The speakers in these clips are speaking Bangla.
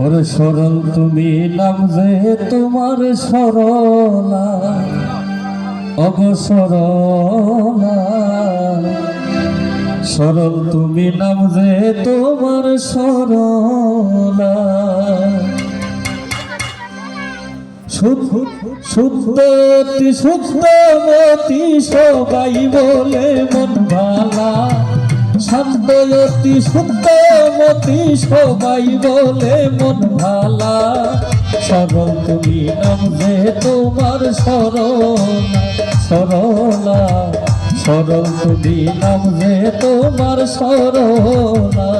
ওরে সরল তুমি নাম যে তোমার সরলা অবসরলা সরল তুমি নাম যে তোমার সরলা শুদ্ধতি শুদ্ধমতি সবাই বলে মন ভালা শান্তয়তি শুদ্ধমতি সবাই বলে, মন ভালা। সরল তুমি নাম যে তোমার সরল সরলা সরল তুমি নাম যে তোমার সরলা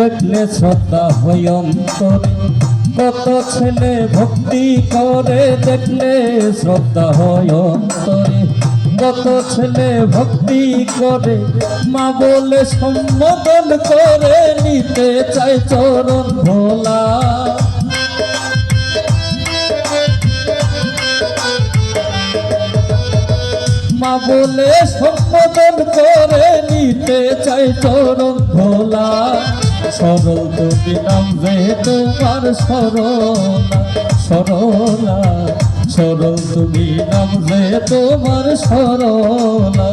দেখলে শ্রদ্ধা অন্তরে। কত ছেলে ভক্তি করে দেখলে শ্রদ্ধা হয় কত ছেলে ভক্তি করে মা বলে সম্বোধন করে নিতে চাই চরণ ভোলা। মা বলে সম্বোধন করে নিতে চাই চরণ ভোলা। সরল তুমি নাম যে তোমার সরলা সরলা সরল তুমি নাম যে তোমার সরলা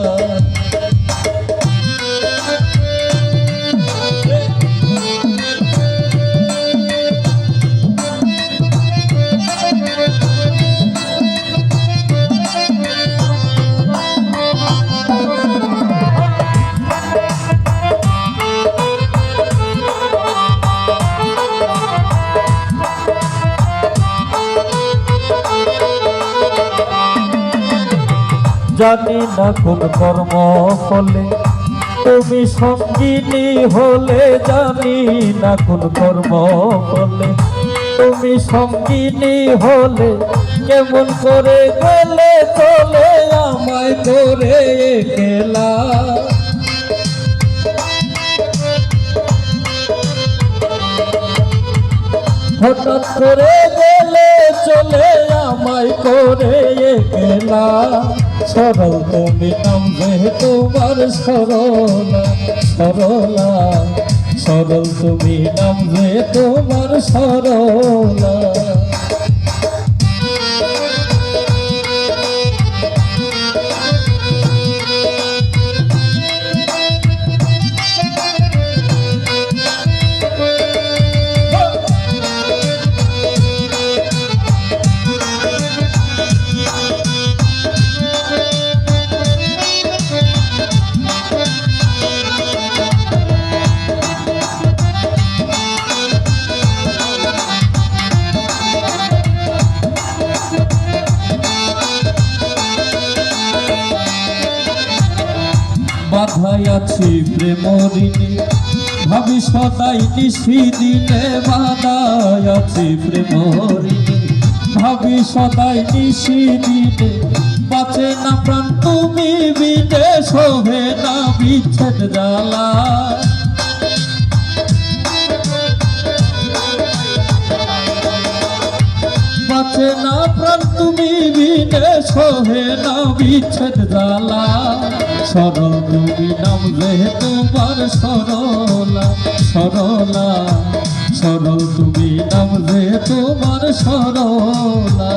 জানি না কোন কর্ম ফলে তুমি সঙ্গিনী হলে জানি না কোন কর্ম ফলে তুমি সঙ্গিনী হলে কেমন করে গেলে চলে আমায় করে গেলা হঠাৎ করে চলে আমায় করে গেলা সরল তুমি নামবে তোমার সরলা সরলা। সরল তুমি নামবে তোমার সরলা। আছি ভাবি সদাই নিশি দিনে আছি ভাবি সদাই নিশি দিনে বাঁচে না প্রাণ, তুমি বিনে শোভে না বিচ্ছেদ জ্বালা। বাঁচে না প্রাণ, তুমি না বিচ্ছেদ জ্বালা। সরল তুমি নাম রে তোমার সরলা সরলা সরল তুমি নাম রে তোমার সরলা